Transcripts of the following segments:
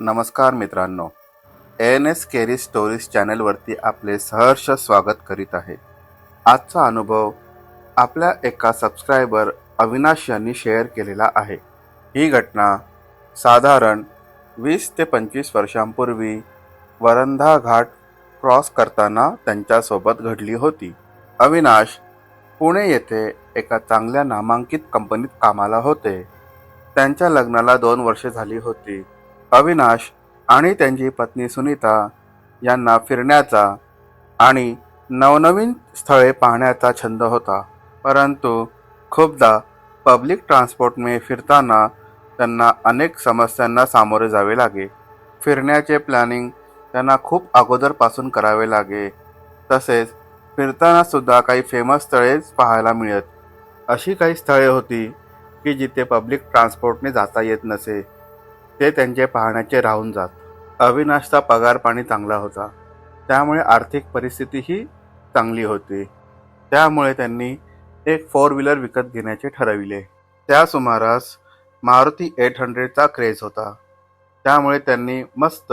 नमस्कार मित्रांनो N S carry stories चॅनलवरती आपले सहर्ष स्वागत करीत आहे. आजचा अनुभव आपल्या एका सबस्क्रायबर अविनाश यांनी शेअर केलेला आहे. ही घटना साधारण वीस ते पंचवीस वर्षांपूर्वी वरंधा घाट क्रॉस करताना त्यांच्यासोबत घडली होती. अविनाश पुणे येथे एका चांगल्या नामांकित कंपनीत कामाला होते. त्यांच्या लग्नाला दोन वर्षे झाली होती. अविनाश आणि त्यांची पत्नी सुनीता यांना फिरण्याचा आणि नवनवीन स्थळे पाहण्याचा छंद होता. परंतु खूपदा पब्लिक ट्रान्सपोर्टने फिरताना त्यांना अनेक समस्यांना सामोरे जावे लागे. फिरण्याचे प्लॅनिंग त्यांना खूप अगोदरपासून करावे लागे. तसेच फिरताना सुद्धा काही फेमस स्थळेच पाहायला मिळत. अशी काही स्थळे होती की जिथे पब्लिक ट्रान्सपोर्टने जाता येत नसे. ते त्यांचे पाहण्याचे राहून जात. अविनाशचा पगार पाणी चांगला होता. त्यामुळे आर्थिक परिस्थितीही चांगली होती. त्यामुळे त्यांनी एक फोर व्हीलर विकत घेण्याचे ठरविले. त्या सुमारास मारुती एट हंड्रेडचा क्रेज होता. त्यामुळे त्यांनी मस्त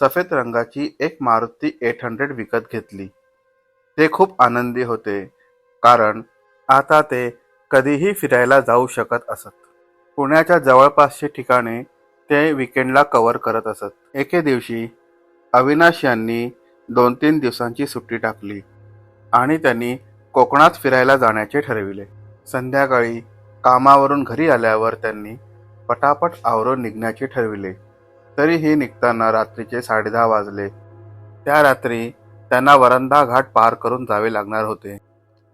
सफेद रंगाची एक मारुती एट हंड्रेड विकत घेतली. ते खूप आनंदी होते कारण आता ते कधीही फिरायला जाऊ शकत असत. पुण्याच्या जवळपासची ठिकाणे ते विकेंडला कव्हर करत असत. एके दिवशी अविनाश यांनी दोन तीन दिवसांची सुट्टी टाकली आणि त्यांनी कोकणात फिरायला जाण्याचे ठरविले. संध्याकाळी कामावरून घरी आल्यावर त्यांनी पटापट आवरून निघण्याचे ठरविले. तरीही निघताना रात्रीचे साडेदहा वाजले. त्या रात्री त्यांना वरंदा घाट पार करून जावे लागणार होते.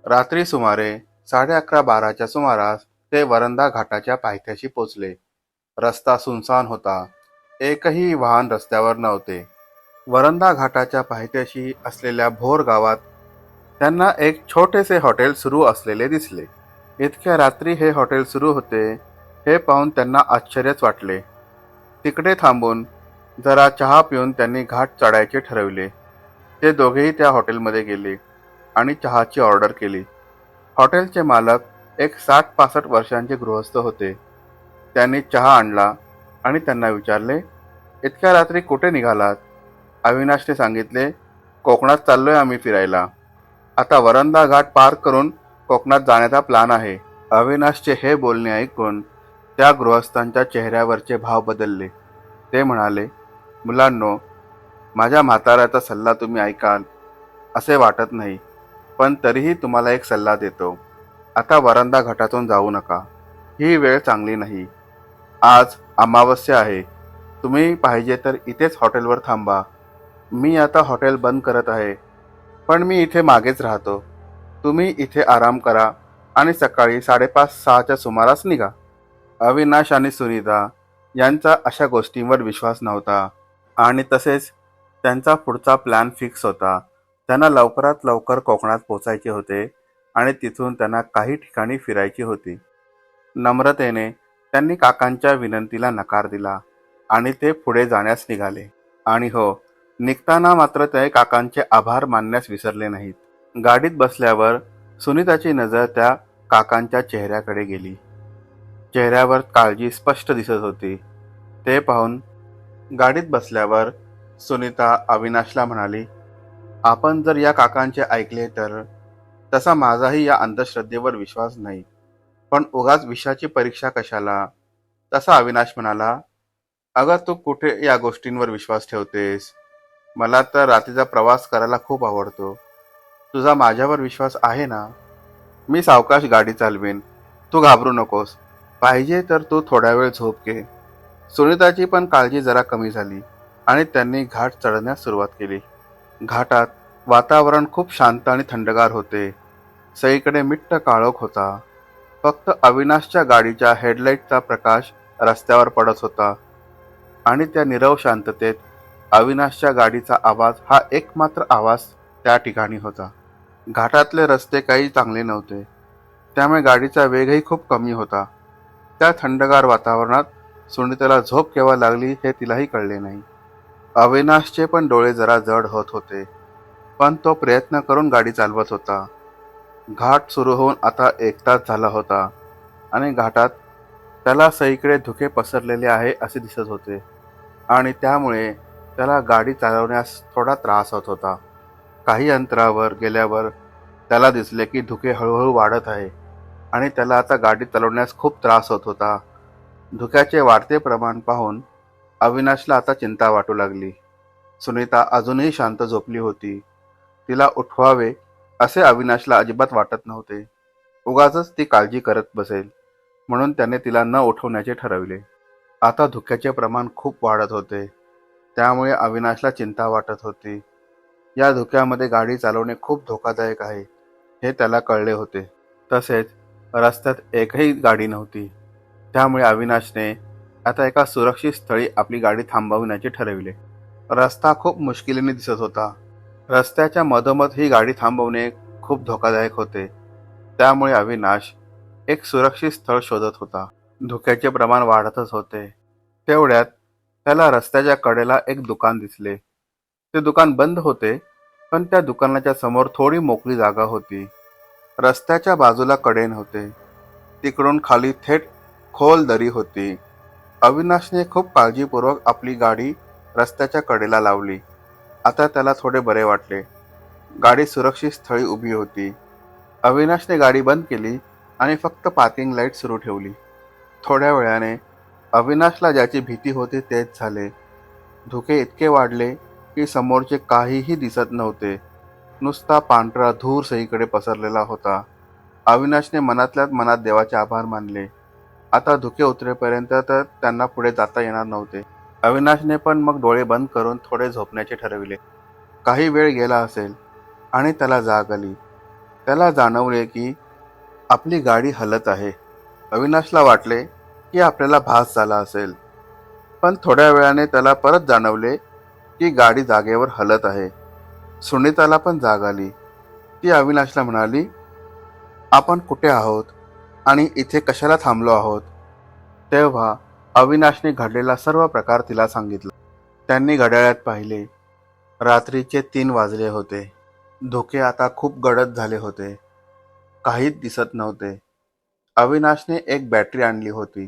रात्री सुमारे साडे अकरा बाराच्या सुमारास ते वरंदा घाटाच्या पायथ्याशी पोचले. रस्ता सुनसान होता. एकही वाहन रस्त्यावर नव्हते. वरंधा घाटाच्या पायथ्याशी असलेल्या भोर गावात त्यांना एक छोटेसे हॉटेल सुरू असलेले दिसले. इतक्या रात्री हे हॉटेल सुरू होते हे पाहून त्यांना आश्चर्यच वाटले. तिकडे थांबून जरा चहा पिऊन त्यांनी घाट चढायचे ठरविले. ते दोघेही त्या हॉटेलमध्ये गेले आणि चहाची ऑर्डर केली. हॉटेलचे मालक एक साठ पासष्ट वर्षांचे गृहस्थ होते. त्यांनी चहा आणला आणि त्यांना विचारले इतक्या रात्री कुठे निघालात? अविनाशने सांगितले कोकणात चाललोय आम्ही फिरायला. आता वरंदा घाट पार करून कोकणात जाण्याचा प्लान आहे. अविनाशचे हे बोलणे ऐकून त्या गृहस्थांच्या चेहऱ्यावरचे भाव बदलले. ते म्हणाले मुलांनो माझ्या म्हाताऱ्याचा सल्ला तुम्ही ऐकाल असे वाटत नाही पण तरीही तुम्हाला एक सल्ला देतो. आता वरंदा घाटातून जाऊ नका. ही वेळ चांगली नाही. आज अमावस्या आहे. तुम्ही पाहिजे तर इथेच हॉटेलवर थांबा. मी आता हॉटेल बंद करत आहे. पण मी इथे मागेच राहतो. तुम्ही इथे आराम करा आणि सकाळी साडेपाच सहाच्या सुमारास निघा. अविनाश आणि सुनीता यांचा अशा गोष्टींवर विश्वास नव्हता. आणि तसेच त्यांचा पुढचा प्लॅन फिक्स होता. त्यांना लवकरात लवकर कोकणात पोचायचे होते आणि तिथून त्यांना काही ठिकाणी फिरायची होती. नम्रतेने त्यांनी काकांच्या विनंतीला नकार दिला आणि ते पुढे जाण्यास निघाले. आणि हो निघताना मात्र ते काकांचे आभार मानण्यास विसरले नाहीत. गाडीत बसल्यावर सुनीताची नजर त्या काकांच्या चेहऱ्याकडे गेली. चेहऱ्यावर काळजी स्पष्ट दिसत होती. ते पाहून गाडीत बसल्यावर सुनीता अविनाशला म्हणाली आपण जर या काकांचे ऐकले तर तसा माझाही या अंधश्रद्धेवर विश्वास नाही. पण उगाच विषाची परीक्षा कशाला? तसा अविनाश म्हणाला अगं तू कुठे या गोष्टींवर विश्वास ठेवतेस? मला तर रात्रीचा प्रवास करायला खूप आवडतो. तुझा माझ्यावर विश्वास आहे ना? मी सावकाश गाडी चालवेन. तू घाबरू नकोस. पाहिजे तर तू थोडा वेळ झोप घे. सुनीताची पण काळजी जरा कमी झाली आणि त्यांनी घाट चढण्यास सुरुवात केली. घाटात वातावरण खूप शांत आणि थंडगार होते. सईकडे मिट्ट काळोख होता. फक्त अविनाशच्या गाडीच्या हेडलाईटचा प्रकाश रस्त्यावर पडत होता. आणि त्या निरव शांततेत अविनाशच्या गाडीचा आवाज हा एकमात्र आवाज त्या ठिकाणी होता. घाटातले रस्ते काही चांगले नव्हते. त्यामुळे गाडीचा वेगही खूप कमी होता. त्या थंडगार वातावरणात सुनीताला झोप केव्हा लागली हे तिलाही कळले नाही. अविनाशचे पण डोळे जरा जड होत होते. पण तो प्रयत्न करून गाडी चालवत होता. घाट सुरू होऊन आता एक तास झाला होता आणि घाटात त्याला सईकडे धुके पसरलेले आहे असे दिसत होते. आणि त्यामुळे त्याला गाडी चालवण्यास थोडा त्रास होत होता. काही अंतरावर गेल्यावर त्याला दिसले की धुके हळूहळू वाढत आहे आणि त्याला आता गाडी चालवण्यास खूप त्रास होत होता. धुक्याचे वाढते प्रमाण पाहून अविनाशला आता चिंता वाटू लागली. सुनीता अजूनही शांत झोपली होती. तिला उठवावे असे अविनाशला अजिबात वाटत नव्हते. उगाच ती काळजी करत बसेल म्हणून त्याने तिला न उठवण्याचे ठरविले. आता धुक्याचे प्रमाण खूप वाढत होते. त्यामुळे अविनाशला चिंता वाटत होती. या धुक्यामध्ये गाडी चालवणे खूप धोकादायक आहे हे त्याला कळले होते. तसेच रस्त्यात एकही गाडी नव्हती. त्यामुळे अविनाशने आता एका सुरक्षित स्थळी आपली गाडी थांबवण्याचे ठरविले. रस्ता खूप मुश्किलीने दिसत होता. रस्त्याच्या मधोमध ही गाडी थांबवणे खूप धोकादायक होते. त्यामुळे अविनाश एक सुरक्षित स्थळ शोधत होता. धुक्याचे प्रमाण वाढतच होते. तेवढ्यात त्याला रस्त्याच्या कडेला एक दुकान दिसले. ते दुकान बंद होते पण त्या दुकानाच्या समोर थोडी मोकळी जागा होती. रस्त्याच्या बाजूला कडेन होते. तिकडून खाली थेट खोल दरी होती. अविनाशने खूप काळजीपूर्वक आपली गाडी रस्त्याच्या कडेला लावली. आता त्याला थोडे बरे वाटले. गाडी सुरक्षित स्थळी उभी होती. अविनाशने गाडी बंद केली आणि फक्त पार्किंग लाइट सुरू ठेवली. थोड्या वेळाने अविनाशला ज्याची भीती होती तेच झाले. धुके इतके वाढले की समोरचे काहीही दिसत नव्हते. नुसता पांढरा धूर सईकडे पसरलेला होता. अविनाशने मनातल्याच मनात देवाचे आभार मानले. आता धुके उतरेपर्यंत तर त्यांना पुढे जाता येणार नव्हते. अविनाशने पण मग डोळे बंद करून थोडे झोपण्याचे ठरविले. काही वेळ गेला असेल आणि त्याला जाग आली. त्याला जाणवले की आपली गाडी हलत आहे. अविनाशला वाटले की आपल्याला भास झाला असेल. पण थोड्या वेळाने त्याला परत जाणवले की गाडी जागेवर हलत आहे. सुनीताला पण जाग आली. ती अविनाशला म्हणाली आपण कुठे आहोत आणि इथे कशाला थांबलो आहोत? तेव्हा अविनाशने घडलेला सर्व प्रकार तिला सांगितला. त्यांनी घड्याळ्यात पाहिले. रात्रीचे तीन वाजले होते. धोके आता खूप गडद झाले होते. काहीच दिसत नव्हते. अविनाशने एक बॅटरी आणली होती.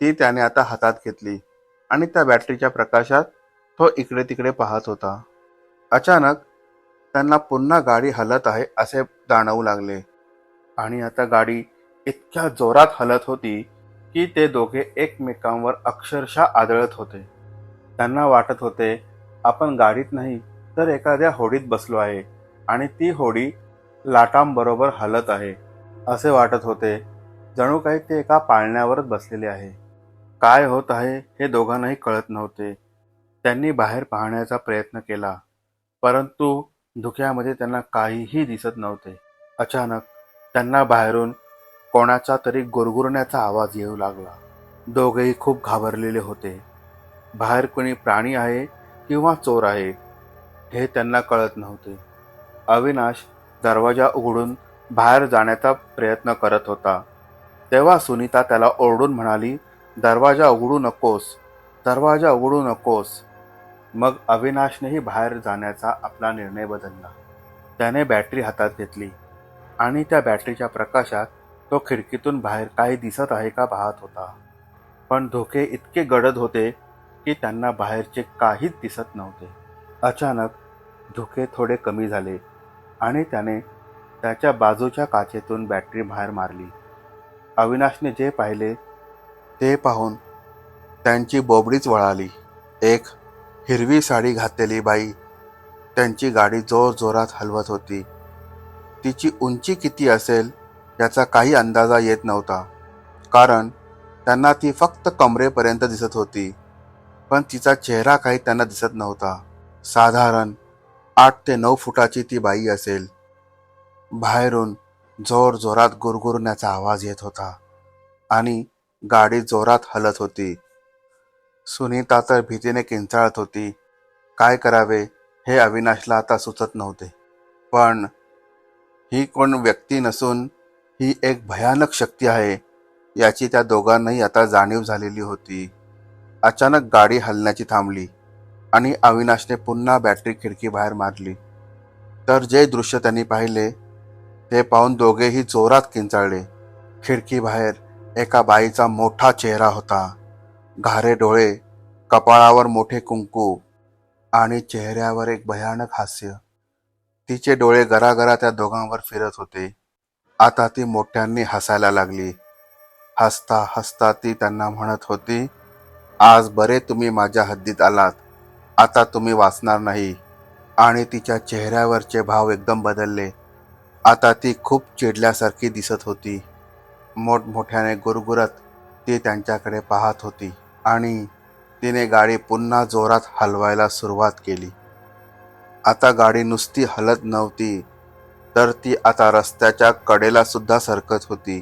ती त्याने आता हातात घेतली आणि त्या बॅटरीच्या प्रकाशात तो इकडे तिकडे पाहत होता. अचानक त्यांना पुन्हा गाडी हलत आहे असे जाणवू लागले. आणि आता गाडी इतक्या जोरात हलत होती की ते दोघे एकमेकांवर अक्षरशः आदळत होते. त्यांना वाटत होते आपण गाडीत नाही तर एखाद्या होडीत बसलो आहे आणि ती होडी लाटांबरोबर हलत आहे असे वाटत होते. जणू काही ते एका पाळण्यावरच बसलेले आहे. काय होत आहे हे दोघांनाही कळत नव्हते. त्यांनी बाहेर पाहण्याचा प्रयत्न केला परंतु धुक्यामध्ये त्यांना काहीही दिसत नव्हते. अचानक त्यांना बाहेरून कोणाचा तरी गुरगुरण्याचा आवाज येऊ लागला. दोघेही खूप घाबरलेले होते. बाहेर कोणी प्राणी आहे किंवा चोर आहे हे त्यांना कळत नव्हते. अविनाश दरवाजा उघडून बाहेर जाण्याचा प्रयत्न करत होता. तेव्हा सुनीता त्याला ओरडून म्हणाली दरवाजा उघडू नकोस दरवाजा उघडू नकोस. मग अविनाशनेही बाहेर जाण्याचा आपला निर्णय बदलला. त्याने बॅटरी हातात घेतली आणि त्या बॅटरीच्या प्रकाशात तो खिडकीतून बाहेर काही दिसत आहे का पाहत होता. पण धोके इतके गडद होते की त्यांना बाहेरचे काहीच दिसत नव्हते. अचानक धोके थोडे कमी झाले आणि त्याने त्याच्या बाजूच्या काचेतून बॅटरी बाहेर मारली. अविनाशने जे पाहिले ते पाहून त्यांची बोबडीच वळाली. एक हिरवी साडी घातलेली बाई त्यांची गाडी जोर जोरात हलवत होती. तिची उंची किती असेल याचा काही अंदाजा येत नव्हता. कारण त्यांना ती फक्त कमरेपर्यंत दिसत होती. पण तिचा चेहरा काही त्यांना दिसत नव्हता. साधारण आठ ते नऊ फुटाची ती बाई असेल. बाहेरून जोर जोरात गुरगुरण्याचा आवाज येत होता. आणि गाडी जोरात हलत होती. सुनीता तर भीतीने किंचाळत होती. काय करावे हे अविनाशला आता सुचत नव्हते. पण ही कोण व्यक्ती नसून ही एक भयानक शक्ती आहे. याची त्या दोघांनाही आता जाणीव झालेली होती. अचानक गाडी हलण्याची थांबली आणि अविनाशने पुन्हा बॅटरी खिडकी बाहेर मारली. तर जे दृश्य त्यांनी पाहिले ते पाहून दोघेही जोरात किंचाळले. खिडकीबाहेर एका बाईचा मोठा चेहरा होता. घारे डोळे कपाळावर मोठे कुंकू आणि चेहऱ्यावर एक भयानक हास्य. तिचे डोळे गरागरा त्या दोघांवर फिरत होते. आता ती मोठ्यांनी हसायला लागली. हसता हसता ती त्यांना म्हणत होती आज बरे तुम्ही माझ्या हद्दीत आलात. आता तुम्ही वाचणार नाही. आणि तिच्या चेहऱ्यावरचे भाव एकदम बदलले. आता ती खूप चिडल्यासारखी दिसत होती. मोठमोठ्याने गुरगुरत ती त्यांच्याकडे पाहत होती आणि तिने गाडी पुन्हा जोरात हलवायला सुरुवात केली. आता गाडी नुसती हलत नव्हती. तर ती आता रस्त्याच्या कडेला सुद्धा सरकत होती.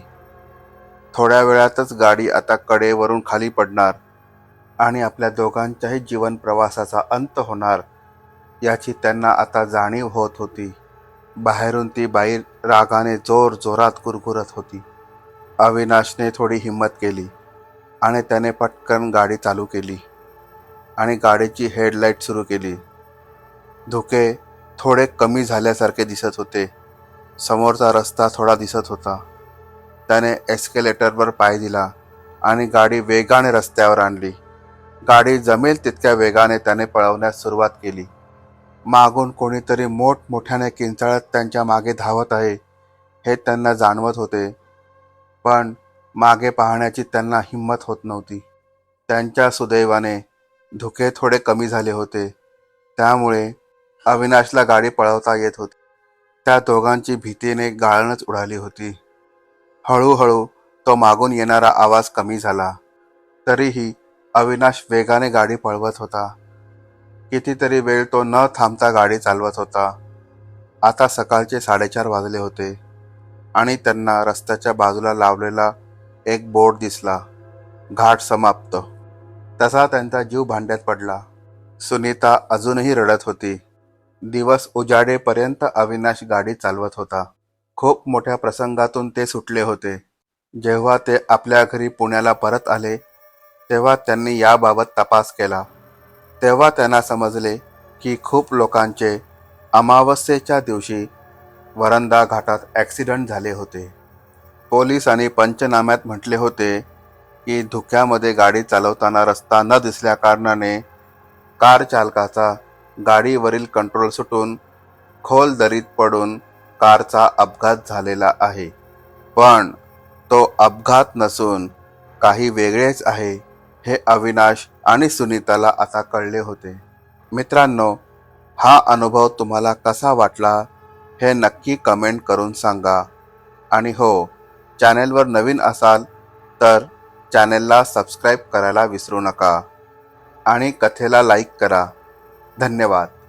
थोड्या वेळातच गाडी आता कडेवरून खाली पडणार आणि आपल्या दोघांच्याही जीवन प्रवासाचा अंत होणार याची त्यांना आता जाणीव होत होती. बाहेरून ती बाई रागाने जोर जोरात गुरगुरत होती. अविनाशने थोडी हिंमत केली आणि त्याने पटकन गाडी चालू केली आणि गाडीची हेडलाईट सुरू केली. धुके थोडे कमी झाल्यासारखे दिसत होते. समोरचा रस्ता थोडा दिसत होता. त्याने एस्केलेटरवर पाय दिला आणि गाडी वेगाने रस्त्यावर आणली. गाडी जमेल तितक्या वेगाने त्याने पळवण्यास सुरुवात केली. मागून कोणीतरी मोठमोठ्याने किंचाळत त्यांच्या मागे धावत आहे हे त्यांना जाणवत होते. पण मागे पाहण्याची त्यांना हिंमत होत नव्हती. त्यांच्या सुदैवाने धुके थोडे कमी झाले होते. त्यामुळे अविनाशला गाडी पळवता येत होती. त्या दोघांची भीतीने गाळणच उडाली होती. हळूहळू तो मागून येणारा आवाज कमी झाला. तरीही अविनाश वेगाने गाडी पळवत होता. कितीतरी वेळ तो न थांबता गाडी चालवत होता. आता सकाळचे साडेचार वाजले होते आणि त्यांना रस्त्याच्या बाजूला लावलेला एक बोर्ड दिसला. घाट समाप्त. तसा त्यांचा जीव भांड्यात पडला. सुनीता अजूनही रडत होती. दिवस उजाडेपर्यंत अविनाश गाडी चालवत होता. खूप मोठ्या प्रसंगातून ते सुटले होते. जेव्हा ते आपल्या घरी पुण्याला परत आले तेव्हा त्यांनी याबाबत तपास केला. तेव्हा त्यांना समजले की खूप लोकांचे अमावस्येच्या दिवशी वरंदा घाटात ॲक्सिडेंट झाले होते. पोलिसांनी पंचनाम्यात म्हटले होते की धुक्यामध्ये गाडी चालवताना रस्ता न दिसल्याकारणाने कार चालकाचा गाडीवरील कंट्रोल सुटून खोल दरीत पडून कारचा अपघात झालेला आहे. पण तो अपघात नसून काही वेगळेच आहे हे अविनाश आणि सुनीताला आता कळले होते. मित्रांनो हा अनुभव तुम्हाला कसा वाटला हे नक्की कमेंट करून सांगा. आणि हो चॅनेलवर नवीन असाल तर चॅनेलला सबस्क्राईब करायला विसरू नका. आणि कथेला लाईक करा. धन्यवाद.